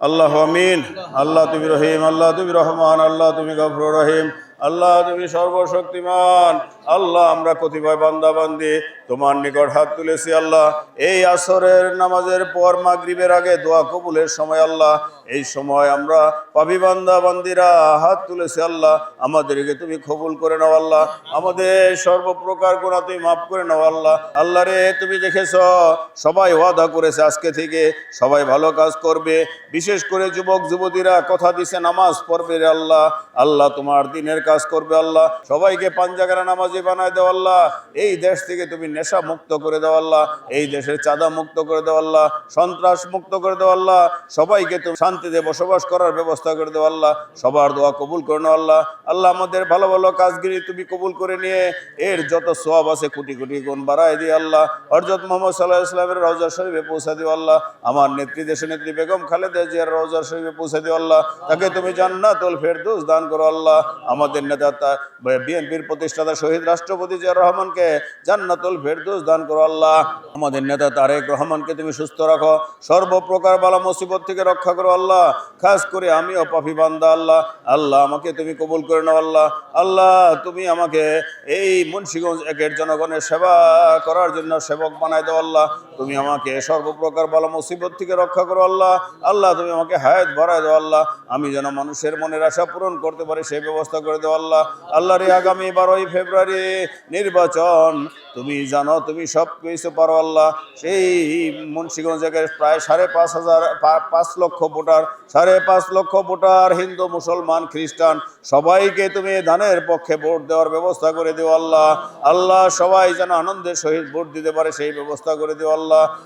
আল্লাহ আমিন। আল্লাহ তুমি রহিম আল্লাহ তুমি রহমান আল্লাহ তুমি গফর রহিম। আল্লাহ তুমি সর্বশক্তিমান। আল্লাহ, আমরা কতিপয় বান্দা বান্দি তোমার নিকট হাত তুলেছি আল্লাহ। এই আসরের নামাজের পর মাগরিবের আগে দোয়া কবুলের সময় আল্লাহ। এই সময় আমরা পাবি বান্দা বান্দিরা হাত তুলেছি আল্লাহ। আমাদেরকে তুমি কবুল করে নাও আল্লাহ। আমাদের সর্বপ্রকার গুণা তুমি মাফ করে নাও আল্লাহ। আল্লাহ রে, তুমি দেখেছ, সবাই ওয়াদা করেছে আজকে থেকে, সবাই ভালো কাজ করবে। বিশেষ করে যুবক, যুবতীরা কথা দিছে নামাজ পড়বে আল্লাহ। আল্লাহ তোমার দিনের কাজ করবে আল্লাহ। সবাইকে পাঞ্জাগারা নামাজি বানায় দেও আল্লাহ। এই দেশ থেকে তুমি নেশা মুক্ত করে দেও আল্লাহ। এই দেশের চাঁদা মুক্ত করে দেও আল্লাহ। সন্ত্রাস মুক্ত করে দেও আল্লাহ। সবাইকে তুমি শান্তিতে বসবাস করার ব্যবস্থা করে দেও আল্লাহ। সবার দোয়া কবুল করে নাও আল্লাহ। আল্লাহ, আমাদের ভালো ভালো কাজগিরি তুমি কবুল করে নিয়ে এর যত সব আছে কোটি কোটি গুণ বাড়ায় দিয়ে আল্লাহ। হরজত মোহাম্মদ সাল্লাহ ইসলামের রওজা শরীফে পৌঁছা দিও আল্লাহ। আমার নেত্রী দেশ নেত্রী বেগম খালেদা জিয়ার রওজা শরীফে পৌঁছে দিও আল্লাহ। তাকে তুমি জান্নাতুল ফেরদৌস দান করো আল্লাহ। আমাদের নেতা বিএনপির প্রতিষ্ঠাতা শহীদ রাষ্ট্রপতি জিয়া রহমানকে জান্নাতুল ফেরদৌস দান করো আল্লাহ। আমাদের নেতা তারেক রহমানকে তুমি সুস্থ রাখো, সর্বপ্রকার বালা মুসিবত থেকে রক্ষা করো আল্লাহ। খাস করে আমিও পাফি বান্দা আল্লাহ। আল্লাহ আমাকে তুমি কবুল করে নাও আল্লাহ। আল্লাহ তুমি আমাকে এই মুন্সিগঞ্জ একের জনগণের সেবা করার জন্য সেবক বানায় দাও আল্লাহ। তুমি আমাকে সর্বপ্রকার বালা মুসিবত থেকে রক্ষা করো আল্লাহ। আল্লাহ তুমি আমাকে হায়াত বাড়ায় দাও আল্লাহ। আমি যেন মানুষের মনের আশা পূরণ করতে পারি, সেই ব্যবস্থা করে দাও আল্লাহ। আল্লাহ রে আগামী বারোই ফেব্রুয়ারি নির্বাচন। তুমি জানো, তুমি সব কিছু পারো আল্লাহ। সেই মুন্সিগঞ্জ প্রায় সাড়ে পাঁচ হাজার পাঁচ লক্ষ ভোটার, সাড়ে পাঁচ লক্ষ ভোটার, হিন্দু, মুসলমান, খ্রিস্টান, সবাইকে তুমি দানের পক্ষে ভোট দেওয়ার ব্যবস্থা করে দিও আল্লাহ। আল্লাহ সবাই যেন আনন্দের সহিত ভোট দিতে পারে, সেই ব্যবস্থা করে দিও আল্লাহ।